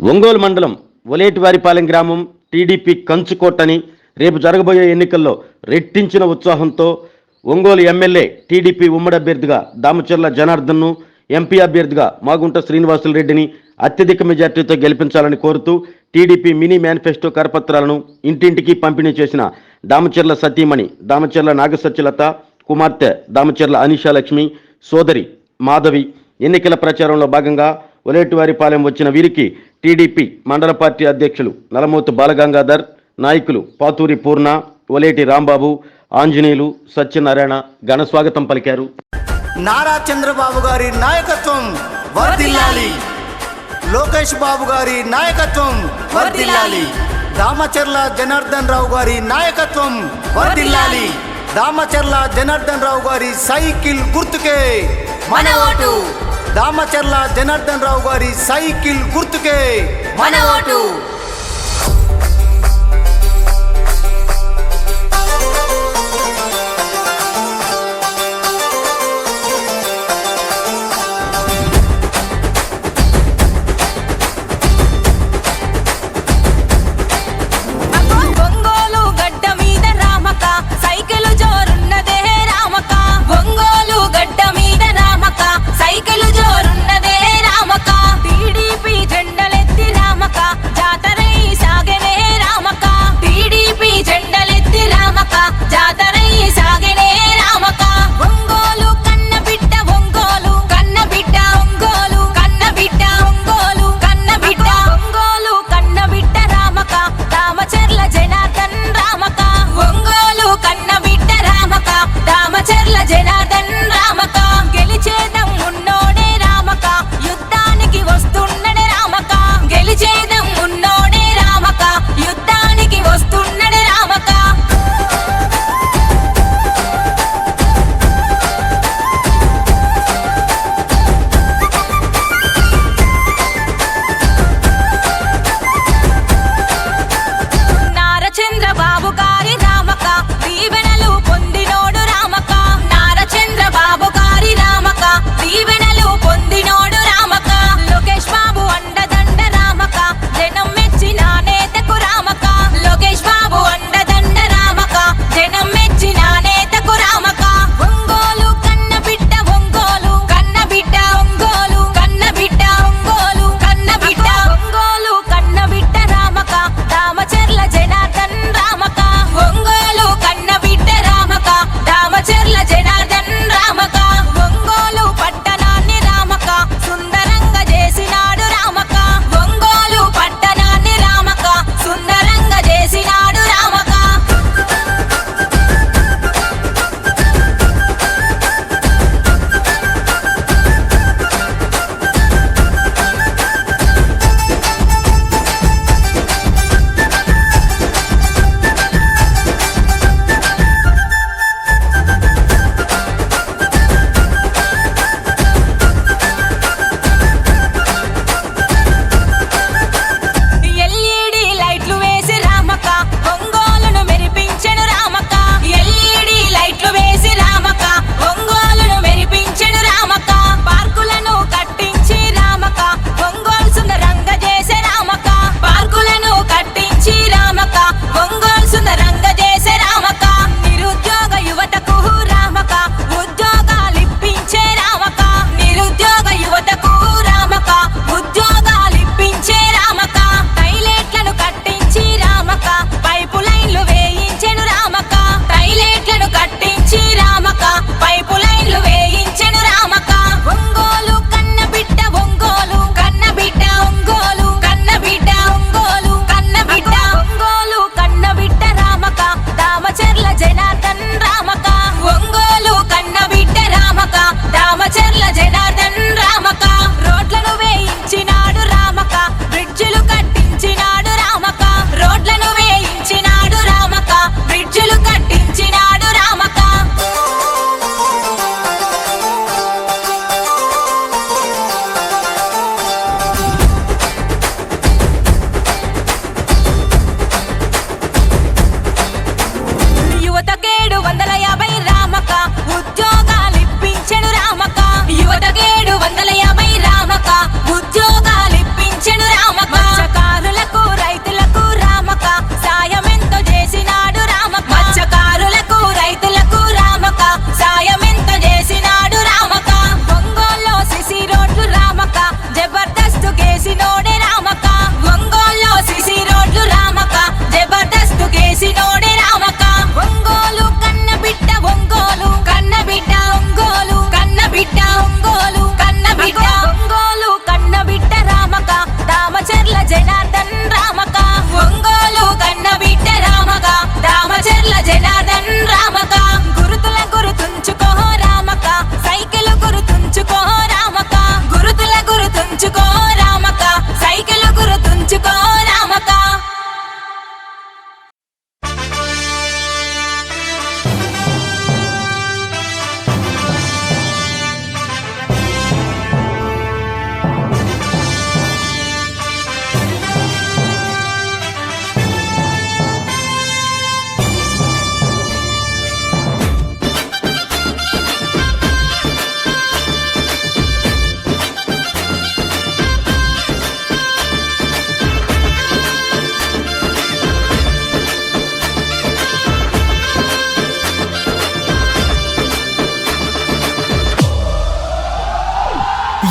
ఒంగోలు మండలం ఒలేటివారిపాలెం గ్రామం టీడీపీ కంచుకోటని రేపు జరగబోయే ఎన్నికల్లో రెట్టించిన ఉత్సాహంతో ఒంగోలు ఎమ్మెల్యే టీడీపీ ఉమ్మడి అభ్యర్థిగా దామచర్ల జనార్దన్ను ఎంపీ అభ్యర్థిగా మాగుంట శ్రీనివాసులు రెడ్డిని అత్యధిక మెజార్టీతో గెలిపించాలని కోరుతూ టీడీపీ మినీ మేనిఫెస్టో కరపత్రాలను ఇంటింటికి పంపిణీ చేసిన దామచర్ల సతీమణి దామచర్ల నాగసత్యలత కుమార్తె దామచర్ల అనిషాలక్ష్మి సోదరి మాధవి ఎన్నికల ప్రచారంలో భాగంగా ఒలేటివారిపాలెం వచ్చిన వీరికి టీడీపీ మండల పార్టీ అధ్యక్షులు నలమూతు బాలగంగాధర్ నాయకులు పాతూరి పూర్ణ ఒలేటి రాంబాబు ఆంజనేయులు సత్యనారాయణ ఘన స్వాగతం పలికారు. నారా చంద్రబాబు గారి నాయకత్వం వరదిల్లాలి. లోకేష్ బాబు గారి నాయకత్వం వరదిల్లాలి. దామచర్ల జనార్దన్ రావు గారి నాయకత్వం వరదిల్లాలి. దామచర్ల జనార్దన్ రావు గారి సైకిల్ గుర్తుకే మన ఓటు. దామచర్ల జనార్దన్ రావు గారి సైకిల్ గుర్తుకే. మన ఓటు.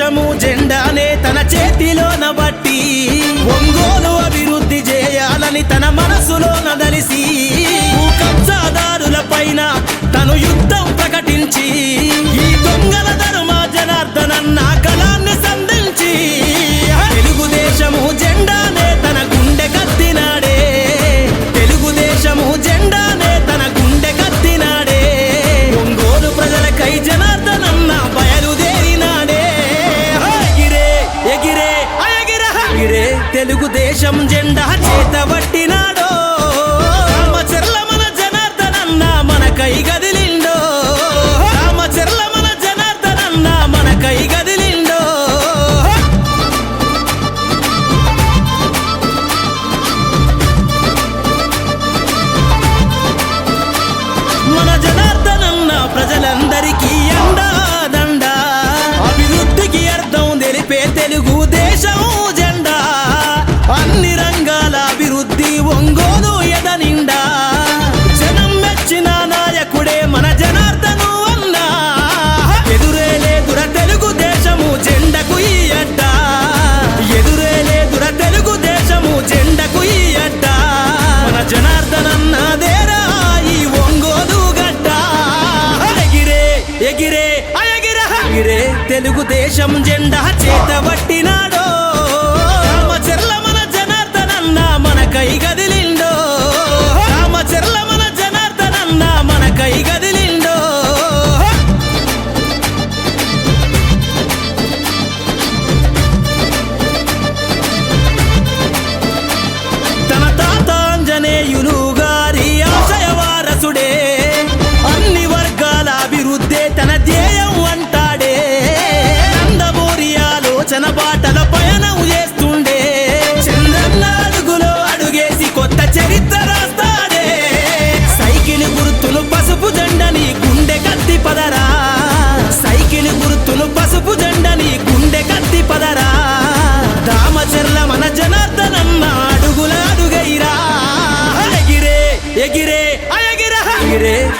దేశము జెండానే తన చేతిలోన బట్టి ఒంగోలు అభివృద్ధి చేయాలని తన మనసులో నదలిసి కబ్జాదారుల పైన తను యుద్ధం ప్రకటించి ఈ దొంగల ధర్మ జనార్దనన్న కళాన్ని సంధించి తెలుగుదేశము జెండానే வெளிச்சம் ஜென் దేశం జెండా చేతవట్టి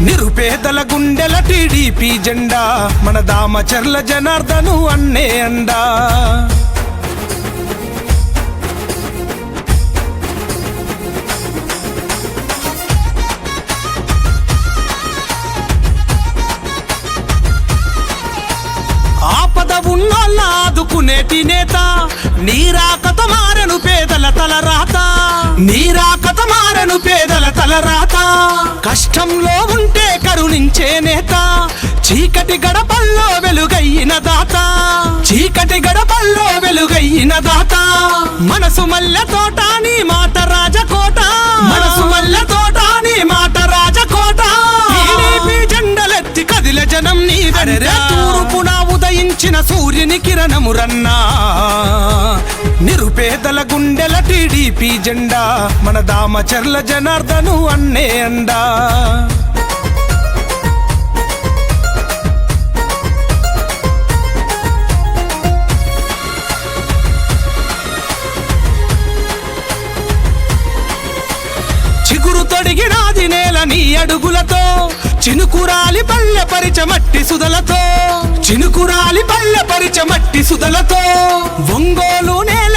నిరుపేదల గుండెల టీడీపీ జెండా మన దామచర్ల జనార్దను అన్నే అండా. ఆపద ఉన్నోళ్ళ ఆదుకునేటి నేత నీరాకత మారను పేదల తల రాత. నీరా పేదల తల రాత కష్టంలో ఉంటే కరుణించే నేత. చీకటి గడపల్లో వెలుగయ్యిన దాత. చీకటి గడపల్లో వెలుగయ్యిన దాత. మనసు మల్లె తోట నీ మాట రాజకోట. మనసు మల్లె తోట నీ మాట రాజకోట జెండలెత్తి కదిల జనం నీ తూర్పున ఉదయించిన సూర్యుని కిరణమురన్నా. పేదల గుండెల టీడీపీ జెండా మన దామచర్ల జనార్దను అన్నే అండా. చిగురు తొడిగినాది నేల నీ అడుగులతో చినుకురాలి పల్లె పరిచ మట్టి సుదలతో చినుకురాలి పల్లె పరిచ మట్టి సుదలతో ఒంగోలు నేల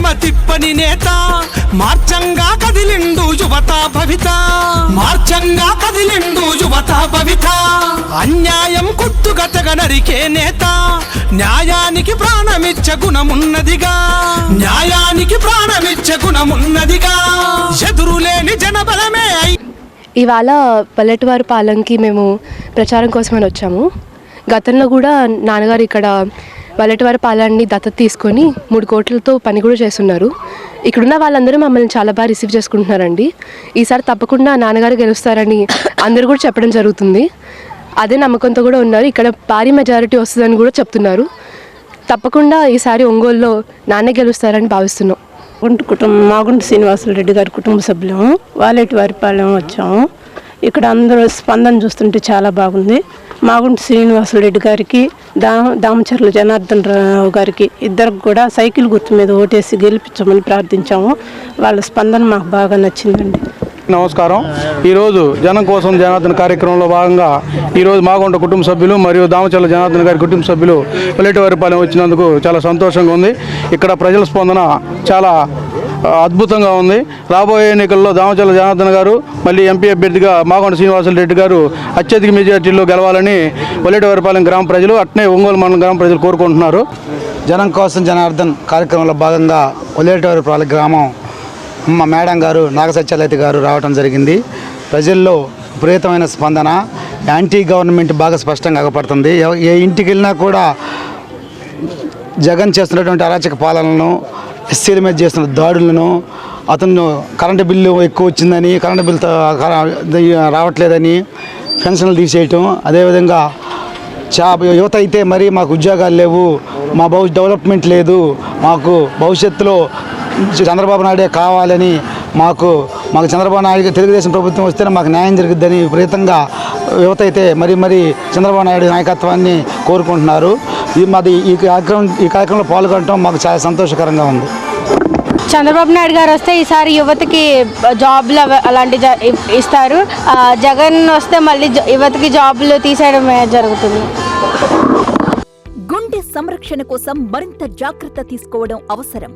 ఇస్తే తిప్పని నేత. మార్చంగా కదిలిండు యువత భవిత. మార్చంగా కదిలిండు యువత భవిత. అన్యాయం కొట్టుగతగ నరికే నేత. న్యాయానికి ప్రాణమిచ్చ గుణమున్నదిగా. న్యాయానికి ప్రాణమిచ్చ గుణమున్నదిగా. ఎదురులేని జనబలమే అయి ఇవాళ పల్లెటూరు పాలెంకి మేము ప్రచారం కోసమని వచ్చాము. గతంలో కూడా నాన్నగారు ఇక్కడ పల్లెటూరు పాలాన్ని దత్తత తీసుకొని మూడు కోట్లతో పని కూడా చేస్తున్నారు. ఇక్కడున్న వాళ్ళందరూ మమ్మల్ని చాలా బాగా రిసీవ్ చేసుకుంటున్నారండి. ఈసారి తప్పకుండా నాన్నగారు గెలుస్తారని అందరూ కూడా చెప్పడం జరుగుతుంది. అదే నమ్మకంతో కూడా ఉన్నారు. ఇక్కడ భారీ మెజారిటీ వస్తుందని కూడా చెప్తున్నారు. తప్పకుండా ఈసారి ఒంగోలులో నాన్నే గెలుస్తారని భావిస్తున్నాం. గుంటు కుటుంబం మాగుంటు శ్రీనివాసులు రెడ్డి గారి కుటుంబ సభ్యులము వాలేటి వారిపాలెం వచ్చాము. ఇక్కడ అందరూ స్పందన చూస్తుంటే చాలా బాగుంది. మాగుంటి శ్రీనివాసులు రెడ్డి గారికి దా దామచర్ల జనార్దన్ రావు గారికి ఇద్దరికి కూడా సైకిల్ గుర్తు మీద ఓటేసి గెలిపించమని ప్రార్థించాము. వాళ్ళ స్పందన మాకు బాగా నచ్చిందండి. నమస్కారం. ఈరోజు జనం కోసం జనార్దన్ కార్యక్రమంలో భాగంగా ఈరోజు మాగొండ కుటుంబ సభ్యులు మరియు దామచల్ల జనార్దన్ గారి కుటుంబ సభ్యులు పల్లెటూరిపాలెం వచ్చినందుకు చాలా సంతోషంగా ఉంది. ఇక్కడ ప్రజల స్పందన చాలా అద్భుతంగా ఉంది. రాబోయే ఎన్నికల్లో దామచల జనార్దన్ గారు మళ్ళీ ఎంపీ అభ్యర్థిగా మాగొండ శ్రీనివాసరెడ్డి గారు అత్యధిక మెజార్టీలో గెలవాలని వల్లెటవరపాలెం గ్రామ ప్రజలు అట్నే ఒంగోలు మండలం గ్రామ ప్రజలు కోరుకుంటున్నారు. జనం కోసం జనార్దన్ కార్యక్రమంలో భాగంగా వల్లెటవరపాలెం గ్రామం మా మేడం గారు నాగసత్యాలయిత గారు రావడం జరిగింది. ప్రజల్లో విపరీతమైన స్పందన యాంటీ గవర్నమెంట్ బాగా స్పష్టంగా అగపడుతుంది ఏ ఇంటికి వెళ్ళినా కూడా జగన్ చేస్తున్నటువంటి అరాచక పాలనను ఎస్సీల మీద చేస్తున్న దాడులను అతను కరెంటు బిల్లు ఎక్కువ వచ్చిందని కరెంటు బిల్లు రావట్లేదని పెన్షన్లు తీసేయటం. అదేవిధంగా చా యువత అయితే మరి మాకు ఉద్యోగాలు లేవు మా భవి డెవలప్మెంట్ లేదు మాకు భవిష్యత్తులో చంద్రబాబు నాయుడే కావాలని మాకు మాకు చంద్రబాబు నాయుడు తెలుగుదేశం ప్రభుత్వం వస్తేనే మాకు న్యాయం జరుగుద్దని విపరీతంగా యువత అయితే మరి మరి చంద్రబాబు నాయుడు నాయకత్వాన్ని కోరుకుంటున్నారు. ఈ మాది ఈ కార్యక్రమం ఈ కార్యక్రమంలో పాల్గొనడం మాకు చాలా సంతోషకరంగా ఉంది. చంద్రబాబు నాయుడు గారు వస్తే ఈసారి యువతకి జాబ్లు అలాంటి ఇస్తారు. జగన్ వస్తే మళ్ళీ యువతకి జాబ్లు తీసేయడం జరుగుతుంది. గుండె సంరక్షణ కోసం మరింత జాగ్రత్త తీసుకోవడం అవసరం.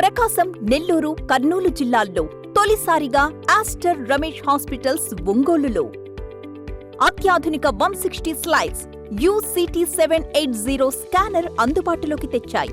ప్రకాశం నెల్లూరు కర్నూలు జిల్లాల్లో తొలిసారిగా ఆస్టర్ రమేష్ హాస్పిటల్స్ ఒంగోలులో. అత్యాధునిక one sixty slides UCT seven eight zero scanner అందుబాటులోకి తెచ్చాయి.